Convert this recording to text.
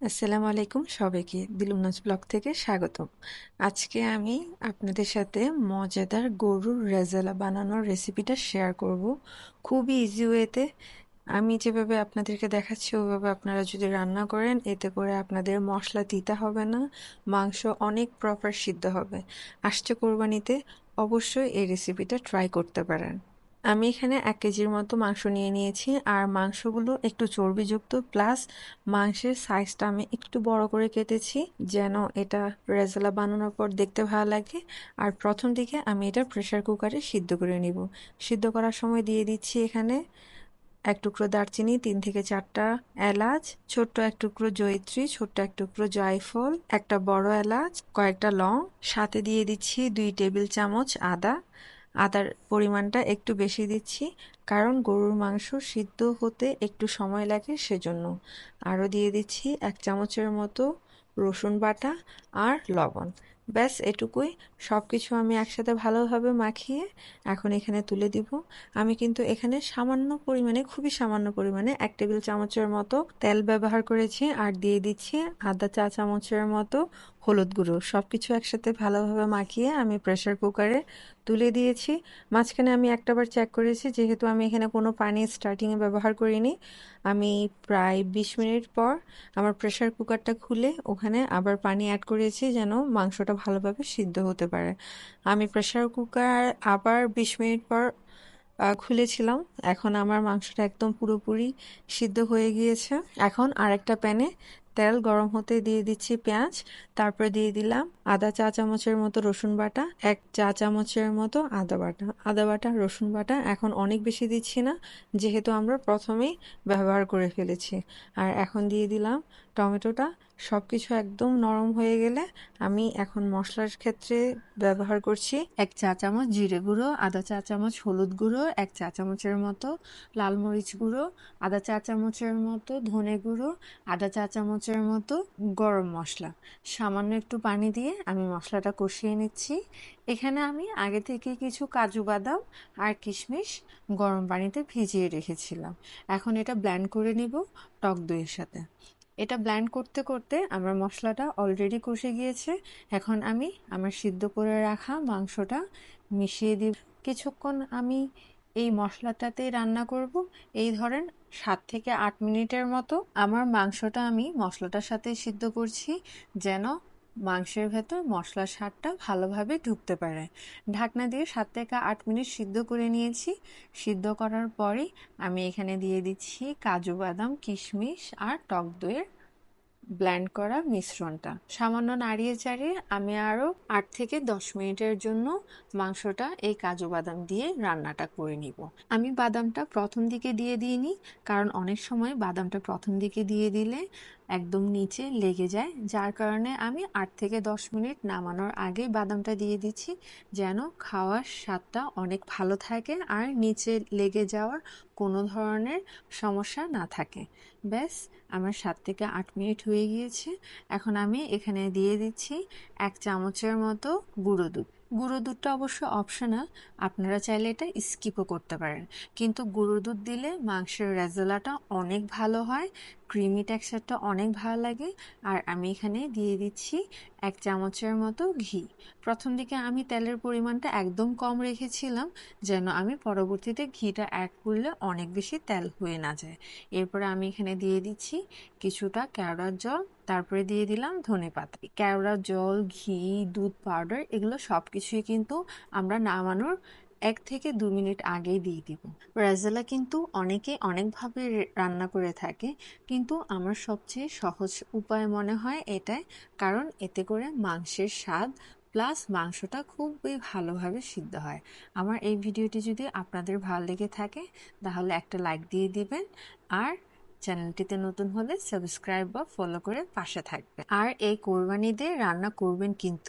আসসালামু আলাইকুম সবাইকে। দিলুমনাজ ব্লগ থেকে স্বাগতম। আজকে আমি আপনাদের সাথে মজাদার গরুর রেজালা বানানোর রেসিপিটা শেয়ার করব। খুবই ইজি ওয়েতে আমি যেভাবে আপনাদেরকে দেখাচ্ছি ওইভাবে আপনারা যদি রান্না করেন, এতে করে আপনাদের মশলা দিতে হবে না, মাংস অনেক প্রপার সিদ্ধ হবে। আসছে কোরবানিতে, অবশ্যই এই রেসিপিটা ট্রাই করতে পারেন। আমি এখানে এক কেজির মতো মাংস নিয়ে নিয়েছি, আর মাংসগুলো একটু চর্বিযুক্ত, প্লাস মাংসের সাইজটা আমি একটু বড় করে কেটেছি, যেন এটা রেজালা বানানোর পর দেখতে ভালো লাগে। আর প্রথম দিকে আমি এটা প্রেশার কুকারে সিদ্ধ করে নিব। সিদ্ধ করার সময় দিয়ে দিচ্ছি এখানে এক টুকরো দারচিনি, তিন থেকে চারটা এলাচ, ছোট্ট এক টুকরো জয়িত্রী, ছোট্ট এক টুকরো জয়ফল, একটা বড় এলাচ, কয়েকটা লং, সাথে দিয়ে দিচ্ছি দুই টেবিল চামচ আদা আদার পরিমাণটা একটু বেশি দিচ্ছি, কারণ গরুর মাংস সিদ্ধ হতে একটু সময় লাগে সেজন্য। আরও দিয়ে দিচ্ছি এক চামচের মতো রসুন বাটা আর লবণ। ব্যাস, এটুকুই। সব কিছু আমি একসাথে ভালোভাবে মাখিয়ে এখন এখানে তুলে দিব। আমি কিন্তু এখানে সামান্য পরিমাণে, খুবই সামান্য পরিমাণে এক টেবিল চামচের মতো তেল ব্যবহার করেছি আর দিয়ে দিচ্ছি আধা চা চামচের মতো হলুদ গুঁড়ো। সব কিছু একসাথে ভালোভাবে মাখিয়ে আমি প্রেশার কুকারে তুলে দিয়েছি। মাঝখানে আমি একটাবার চেক করেছি, যেহেতু আমি এখানে কোনো পানি স্টার্টিংয়ে ব্যবহার করিনি। আমি প্রায় বিশ মিনিট পর আমার প্রেশার কুকারটা খুলে ওখানে আবার পানি অ্যাড করেছি যেন মাংসটা ভালোভাবে সিদ্ধ হতে পারে। আমি প্রেশার কুকার আবার বিশ মিনিট পর খুলেছিলাম। এখন আমার মাংসটা একদম পুরোপুরি সিদ্ধ হয়ে গিয়েছে। এখন আরেকটা প্যানে তেল গরম হতে দিয়ে দিচ্ছি পেঁয়াজ, তারপরে দিয়ে দিলাম আদা চা চামচের মতো রসুন বাটা, এক চা চামচের মতো আদা বাটা। আদা বাটা, রসুন বাটা এখন অনেক বেশি দিচ্ছি না, যেহেতু আমরা প্রথমেই ব্যবহার করে ফেলেছি। আর এখন দিয়ে দিলাম টমেটোটা সব কিছু একদম নরম হয়ে গেলে আমি এখন মশলার ক্ষেত্রে ব্যবহার করছি এক চা চামচ জিরে গুঁড়ো আধা চা চামচ হলুদ গুঁড়ো, এক চা চামচের মতো লাল মরিচ গুঁড়ো আধা চা চামচের মতো ধনে গুঁড়ো আধা চা চামচের মতো গরম মশলা। সামান্য একটু পানি দিয়ে আমি মশলাটা কষিয়ে নিচ্ছি। এখানে আমি আগে থেকে কিছু কাজু বাদাম আর কিশমিশ গরম পানিতে ভিজিয়ে রেখেছিলাম। এখন এটা ব্ল্যান্ড করে নিব টক দইয়ের সাথে। এটা ব্ল্যান্ড করতে করতে আমার মশলাটা অলরেডি কষে গিয়েছে। এখন আমি আমার সিদ্ধ করে রাখা মাংসটা মিশিয়ে দিব। কিছুক্ষণ আমি এই মশলাটাতেই রান্না করব। এই ধরেন সাত থেকে আট মিনিটের মতো আমার মাংসটা আমি মশলাটার সাথে সিদ্ধ করছি যেন মাংসের ভেতর মশলার স্বাদটা ভালোভাবে ঢুকতে পারে। ঢাকনা দিয়ে সাত থেকে আট মিনিট সিদ্ধ করে নিয়েছি। সিদ্ধ করার পরেই আমি এখানে দিয়ে দিচ্ছি কাজু বাদাম, কিশমিশ আর টক দইয়ের ব্ল্যান্ড করা মিশ্রণটা। সামান্য নাড়িয়ে চাড়িয়ে আমি আরও আট থেকে দশ মিনিটের জন্য মাংসটা এই কাজু বাদাম দিয়ে রান্নাটা করে নিব। আমি বাদামটা প্রথম দিকে দিয়ে দিইনি, কারণ অনেক সময় বাদামটা প্রথম দিকে দিয়ে দিলে একদম নিচে লেগে যায়, যার কারণে আমি আট থেকে দশ মিনিট নামানোর আগে বাদামটা দিয়ে দিচ্ছি যেন খাওয়ার স্বাদটা অনেক ভালো থাকে আর নিচে লেগে যাওয়ার কোনো ধরনের সমস্যা না থাকে। ব্যাস, আমার সাত থেকে আট মিনিট হয়ে গিয়েছে। এখন আমি এখানে দিয়ে দিচ্ছি এক চামচের মতো গুঁড়ো দুধ। গুঁড়ো দুধটা অবশ্য অপশনাল আপনারা চাইলে এটা স্কিপও করতে পারেন। কিন্তু গুঁড়ো দুধ দিলে মাংসের রেজালাটা অনেক ভালো হয় ক্রিমি টেক্সচারটা অনেক ভালো লাগে। আর আমি এখানে দিয়ে দিচ্ছি এক চামচের মতো ঘি। প্রথম দিকে আমি তেলের পরিমাণটা একদম কম রেখেছিলাম, যেন আমি পরবর্তীতে ঘিটা অ্যাড করলে অনেক বেশি তেল হয়ে না যায়। এরপরে আমি এখানে দিয়ে দিচ্ছি কিছুটা কেওড়ার জল, তারপরে দিয়ে দিলাম ধনে পাতা। কেওড়ার জল, ঘি, দুধ পাউডার এগুলো সব কিছুই কিন্তু আমরা নামানোর এক থেকে দু মিনিট আগেই দিয়ে দিব। রাজালা কিন্তু অনেকে অনেকভাবে রান্না করে থাকে, কিন্তু আমার সবচেয়ে সহজ উপায় মনে হয় এটাই, কারণ এতে করে মাংসের স্বাদ প্লাস মাংসটা খুবই ভালোভাবে সিদ্ধ হয়। আমার এই ভিডিওটি যদি আপনাদের ভালো লেগে থাকে, তাহলে একটা লাইক দিয়ে দিবেন, আর চ্যানেলটিতে নতুন হলে সাবস্ক্রাইব বা ফলো করে পাশে থাকবে আর এই কোরবানি দিয়ে রান্না করবেন কিন্তু।